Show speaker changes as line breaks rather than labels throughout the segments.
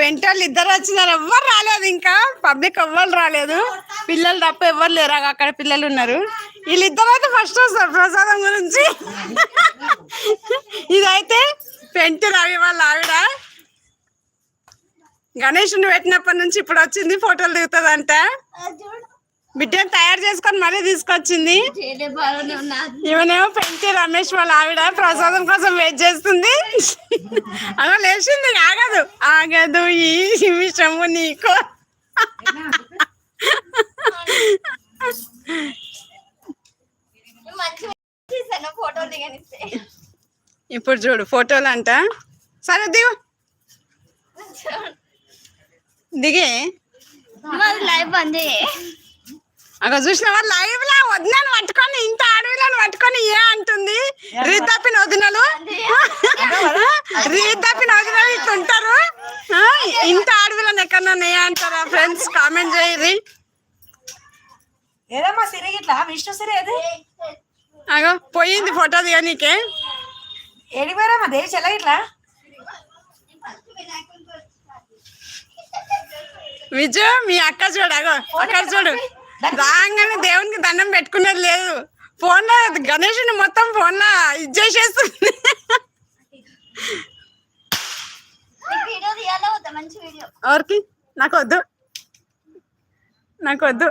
పెంటోళ్ళు ఇద్దరు వచ్చినారు ఎవ్వరు రాలేదు ఇంకా. పబ్లిక్ ఎవ్వరు రాలేదు. పిల్లలు తప్ప ఎవ్వరు లేరు. అక్కడ పిల్లలు ఉన్నారు. వీళ్ళిద్దరు అయితే ఫస్ట్ వస్తారు ప్రసాదం గురించి. ఇదైతే పెంటి రవి వాళ్ళ ఆవిడ. గణేషుని పెట్టినప్పటి నుంచి ఇప్పుడు వచ్చింది ఫోటోలు దిగుతుందంట. బిడ్డను తయారు చేసుకొని మరీ తీసుకొచ్చింది. ఈమెనేమో పెంచి రమేష్ వాళ్ళ ఆవిడ ప్రసాదం కోసం వెయిట్ చేస్తుంది. అలా లేచింది ఆగదు. ఆగదు ఈ విషయము నీకు. ఇప్పుడు చూడు ఫోటోలు అంట సరే దిగు. దిగే.
మాది లైవ్ బంద్ చేయి.
అక్కడ చూసినావా? లైవ్ లా వదినను పట్టుకొని ఇంత అడవిలను పట్టుకొని ఏ అంటుంది? రీత్ తప్పిన వదినలు? రీత్ తప్పిన వదినలు ఇట్లా ఉంటారు? ఇంత అడవిలను ఎక్కడన్నా ఏ అంటారా ఫ్రెండ్స్ కామెంట్ చేయరి
ఏదమ్మా సిరి ఇట్లా? విష్ణు సిరి ఏది?
అగో పోయింది ఫోటో దిగనీకే.
ఏడిపోయారమ్మా దేవి చెల్ల ఇట్లా?
విజు మీ అక్క చూడు అగో అక్కడ చూడు. రాగానే దేవునికి దండం పెట్టుకునేది లేదు. ఫోన్లో గణేషుని మొత్తం ఫోన్లో ఇది చేసేస్తుంది
వీడియో తీయాలా వద్దా? మంచి వీడియో.
ఎవరికి? నాకు వద్దు. నాకు వద్దు.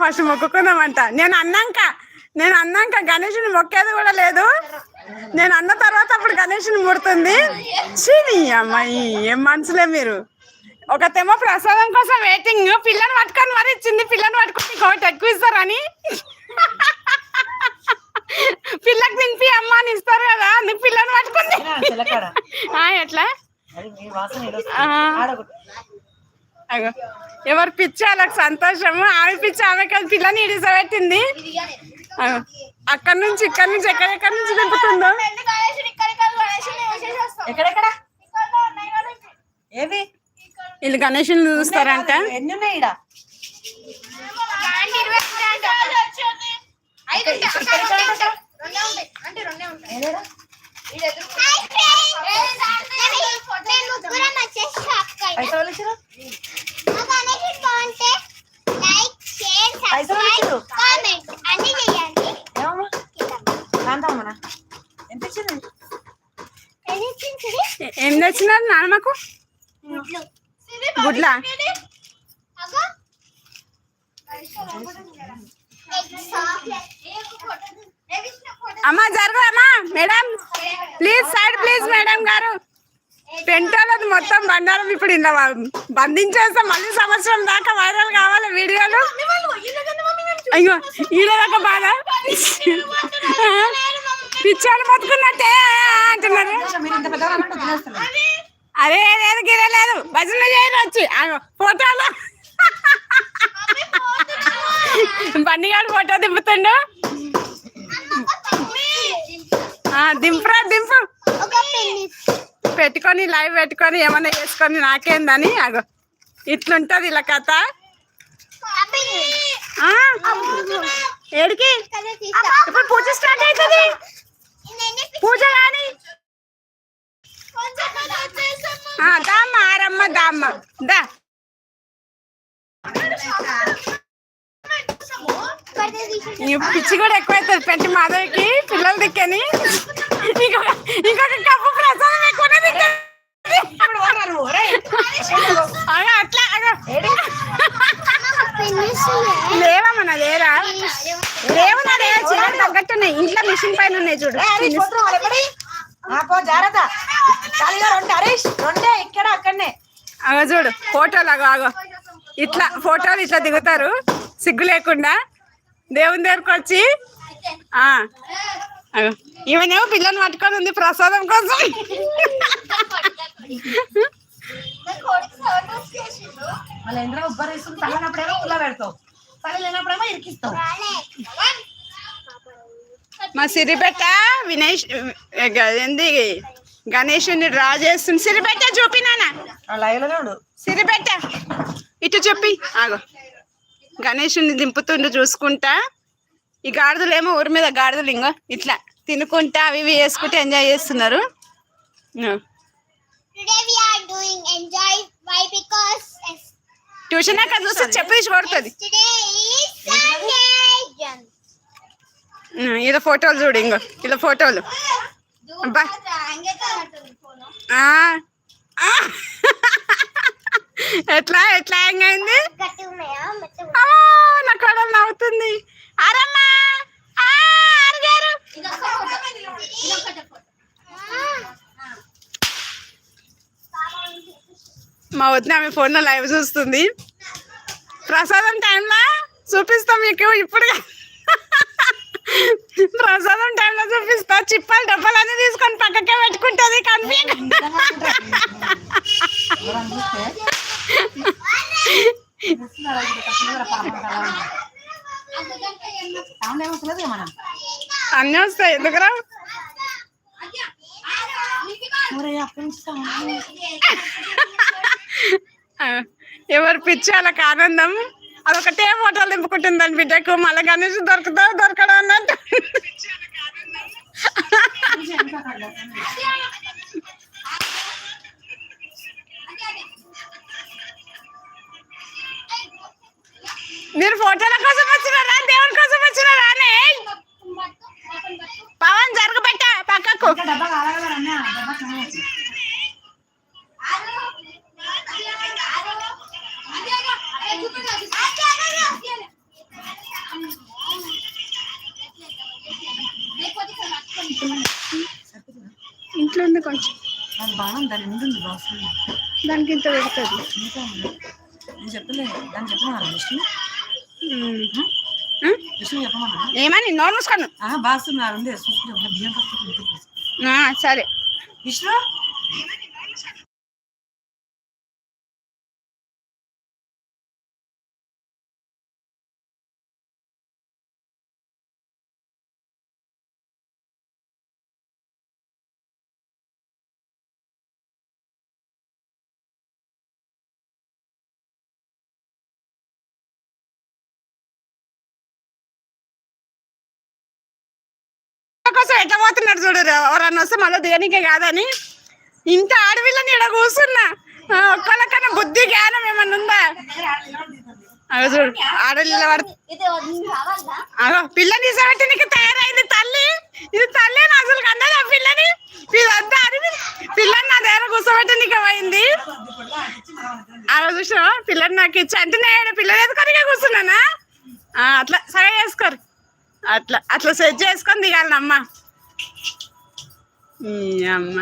ఫస్ట్ మొక్కుకుందామంట. నేను అన్నాక నేను అన్నాక గణేషుని మొక్కేది కూడా లేదు. నేను అన్న తర్వాత అప్పుడు గణేషుని ముడుతుంది. చీని అమ్మాయి ఏం మనసులే మీరు. ఒకతేమో ప్రసాదం కోసం వెయిటింగ్ పిల్లని పట్టుకొని మరి ఇచ్చింది పిల్లని పట్టుకొని ఇంకొకటి ఎక్కువ ఇస్తారని. పిల్లకి తినిపి అమ్మ అని ఇస్తారు కదా అందుకు పిల్లని పట్టుకుంది ఎట్లా?
ఏదో
ఎవరు పిచ్చి వాళ్ళకి సంతోషము. ఆమె పిచ్చి ఆమెకి అది పిల్లని ఇడిసబెట్టింది. అక్కడి నుంచి ఇక్కడి నుంచి ఎక్కడెక్కడి నుంచి దింపుతుందో?
ఎక్కడెక్కడ? ఏవి
వీళ్ళు గణేషుని చూస్తారంట.
ఎన్ని ఉన్నాయి ఈడ?
గుడ్ల అమ్మా జరగదమ్మా madam. Please side please madam గారు. పెంటోళ్ళది మొత్తం బండారం ఇప్పుడు ఇలా బంధించేస్తాం మళ్ళీ సంవత్సరం దాకా వైరల్ కావాలి వీడియోలు. అయ్యో ఈడ దాకా బాధ? పిచ్చాలు బతుకున్నట్టే అంటున్నారు. అరే లేదు గిరే లేదు. భజన చేయనొచ్చి. ఫోటోలో. బండిగాడు ఫోటో దింపుతుండు. ఆ, దింపురా దింపు. పెట్టుకొని లైవ్ పెట్టుకొని ఏమన్నా చేసుకొని నాకేందని అగో. ఇట్లుంటది ఇలా కథ. ఏడికి? ఇప్పుడు పూజ స్టార్ట్ అవుతుంది. పూజ కానీ దామ్మ ఆరమ్మ దామ్మ. దా. ఈ పిచ్చి కూడా ఎక్కువైతుంది పెంటి మాధవికి పిల్లలు దిక్కని ఇంకొక ఇంకొక కప్పు ప్రసాదం ఎక్కువనే దిక్కని అట్లా లేవమ్మ నా లేరా? లేవు నా లేవు. చీర తగ్గట్టున్నాయి. ఇంట్లో మిషన్ పైన ఉన్నాయి చూడు.
పో జాగ్రత్త. ఖాళీగా రెండు హరీష్ రెండే ఇక్కడ అక్కడనే.
అగో చూడు ఫోటోలు అగో అగో ఇట్లా ఫోటోలు ఇట్లా దిగుతారు. సిగ్గు లేకుండా. దేవుని దగ్గరకు వచ్చి ఆ అగో ఈమెనేమో పిల్లని పట్టుకొని ఉంది ప్రసాదం కోసం.
మళ్ళీ ఎందులో ఉబ్బర్ వేసుకుని తల్లనప్పుడేమో ఉల్ల పెడతావు లేనప్పుడేమో ఇరికిస్తావు.
మా సిరిపెట్ట వినేష్ ఏంది? గణేషుని డ్రా చేస్తుంది. సిరిపెట్ట
ఉండు.
సిరిపెట్ట ఇటు చెప్పి ఆగో. గణేషుని దింపుతుండు చూసుకుంటా. ఈ గాడిదలేమో ఊరి మీద గాడిదలు ఇంగో ఇట్లా తినుకుంటా అవి ఇవి వేసుకుంటే ఎంజాయ్ చేస్తున్నారు. ట్యూషన్ అక్కడ చూస్తే చెప్పు కొడుతుంది. ఇలా ఫోటోలు చూడు ఇంకో ఇలా ఫోటోలు. అబ్బా. ఎట్లా ఎట్లా హ్యాంగ్ అయింది? నా కోడలు నవ్వుతుంది. అరమ్మా. అరగారు. మా వదిన ఆమె ఫోన్లో లైవ్ చూస్తుంది. ప్రసాదం టైంలో చూపిస్తాం మీకు. ఇప్పుడు ప్రసాదం టైంలో చూపిస్తా. చిప్పలు డబ్బాలన్నీ తీసుకొని పక్కకే పెట్టుకుంటుంది
మనం
అన్నీ వస్తాయి. ఎందుకురా? ఎవరు పిచ్చి వాళ్ళకి ఆనందం? అదొకటే ఫోటోలు నింపుకుంటుంది దాని బిడ్డకు. మళ్ళీ గణేష్ దొరుకుతా దొరకడం అన్నట్టు. మీరు ఫోటోల కోసం వచ్చినారా? దేవుని కోసం వచ్చినారా? పవన్ జరగబెట్ట పక్కకు.
దాని ముందుంది బాక్స్
దానికి ఇంత పెడుతుంది.
నేను చెప్పలేదు దాన్ని చెప్పమన్నా విష్ణు? విష్ణు చెప్పమన్నా
ఏమని? నోరు మూసుకోను
బాక్స్ ఉన్నారు ఉంది
సరే.
విష్ణు?
కోసం ఎట్లా పోతున్నాడు చూడు ఎవరన్నా వస్తే మళ్ళీ దేనికే కాదని. ఇంత ఆడపిల్లని ఇక్కడ కూర్చున్నా. ఒక్కళ్ళకన్నా బుద్ధి జ్ఞానం ఏమన్నా ఉందా? అగో చూడు ఆడపిల్ల పడు పిల్లని తీసేబట్టి నీకు తయారైంది తల్లి. ఇది తల్లి అసలు కన్నా ఆ పిల్లని? ఇదంతా అడవి పిల్లని నా దగ్గర కూర్చోబెట్టి నీకు అయింది అలా చూసినావా? పిల్లని నాకు ఇచ్చి అంటే నేను పిల్లలు ఎదుకొని కూర్చున్నానా? అట్లా సగం చేసుకోరు. అట్లా అట్లా సెట్ చేసుకొని దిగాలమ్మా అమ్మ.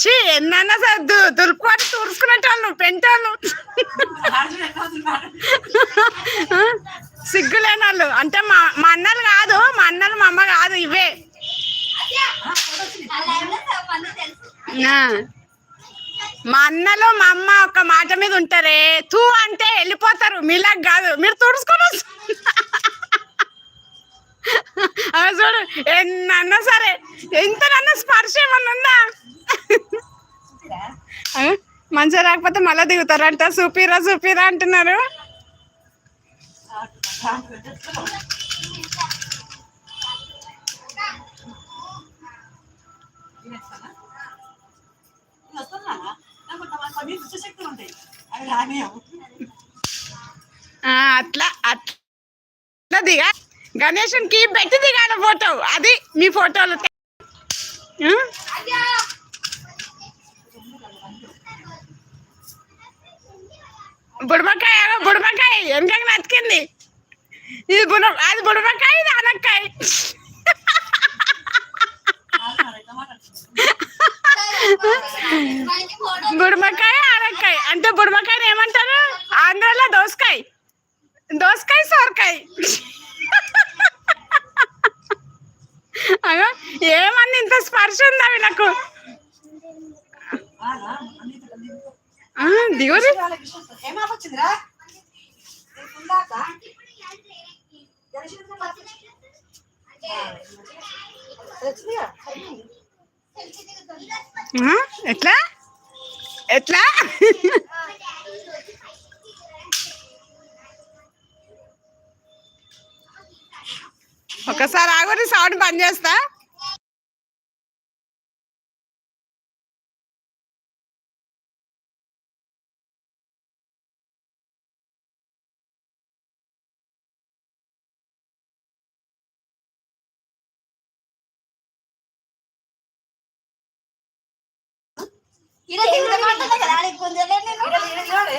చీ ఎన్నన్నా సార్ దు దులుపుకొని తుడుచుకునేటోళ్ళు పెంటోళ్ళు. సిగ్గులేని వాళ్ళు అంటే మా మా అన్నలు కాదు మా అన్నలు మా అమ్మ కాదు ఇవే. మా అన్నలు మా అమ్మ ఒక మాట మీద ఉంటారే. తూ అంటే వెళ్ళిపోతారు. మీలాగ్ కాదు. మీరు తుడుచుకొని అవి చూడు ఎన్నన్నా సరే ఎంతనన్నా స్పర్శ ఏమన్నా ఉందా? మంచిగా రాకపోతే మళ్ళీ దిగుతారంట. సూపీరా సూపీరా అంటున్నారు. ఆ, అట్లా అట్లా దిగా. గణేశునికి పెట్టి దిగాల ఫోటో. అది మీ ఫోటోలు. ఆ? బుడమకాయ అగో బుడమకాయ నతికింది? ఇది బుడ అది బుడమకాయ ఇది అనక్కాయ బుడమకాయ అనక్కాయ అంటే బుడమకాయని ఏమంటారు? ఆంధ్రాలో దోసకాయ. దోసకాయ సొరకాయ. అగో ఏమన్నా ఇంత స్పర్శ ఉందా వీళ్ళకు? ఆ, దిగురి. ఎట్లా? ఎట్లా? ఒకసారి ఆగుని సౌండ్ బంద్ చేస్తా.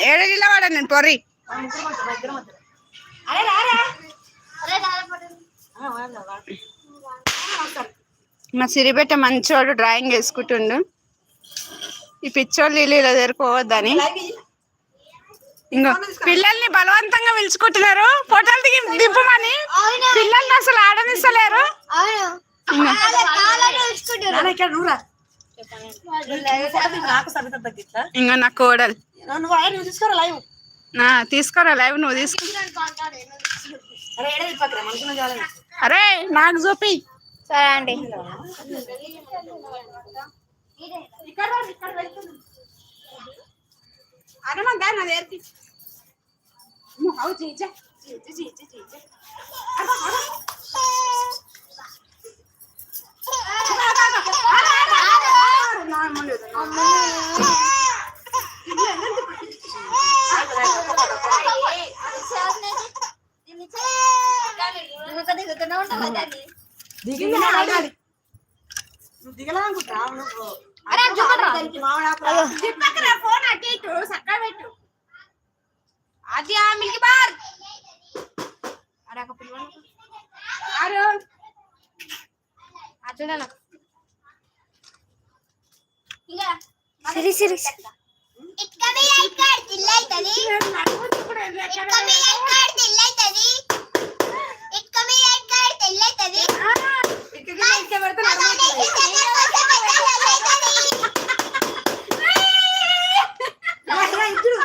ఏడు జిల్లా వాడా నేను పొర్రి.
అరే రారా.
మా సిరిబెట్ట మంచోడు డ్రాయింగ్ వేసుకుంటుండు. ఈ పిచ్చోళ్ళు ఇల్లు ఇలా
ఇయ్యి.
ఇంకో పిల్లల్ని బలవంతంగా పిలుచుకుంటున్నారు. ఫోటోలు దిగి దింపమని. పిల్లల్ని అసలు ఆడనిస్తలేరు. ఇంకో నా కోడలు.
తీసుకోరా లైవ్.
నువ్వు తీసుకో.
అరే
నాకు చూపి.
సరే అండి.
హనుమంతా అది ఆ మిల్క్ బార్. ఆరు.
సిరి సిరి. ఇక్క మీ ఎక్కడ తిల్లైతది ఇక్క మీ ఎక్కడ తిల్లైతది ఇక్క మీ ఎక్కడ తిల్లైతది
ఇక్కడ ఇక్కడ పెడితే నడవట్లేదు.
రా, రా, ఇచ్చుడు.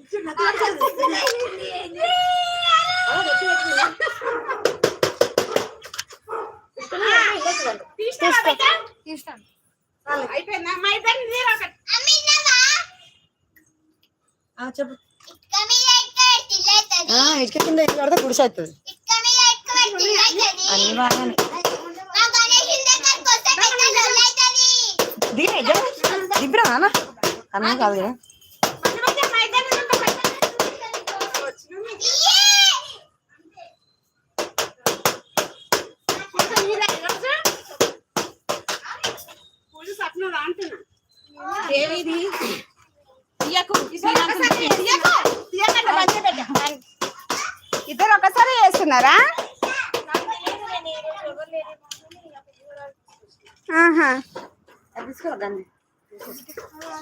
ఇచ్చుడు, నాకు నచ్చదు. ఆ, వచ్చి, వచ్చి.
తీసినావా బిడ్డ? అయిపోయిందా? మా ఇద్దరిని
చెప్పు. ఇటుక గుడిసె అవుతుంది అన్ని బాగానే. దిగిన దిబ్బరా అన్నం కాదు కదా ఏమిది? తీయకు
ఇద్దరు ఒకసారి చేస్తున్నారా ఆహా.
తీసుకోరా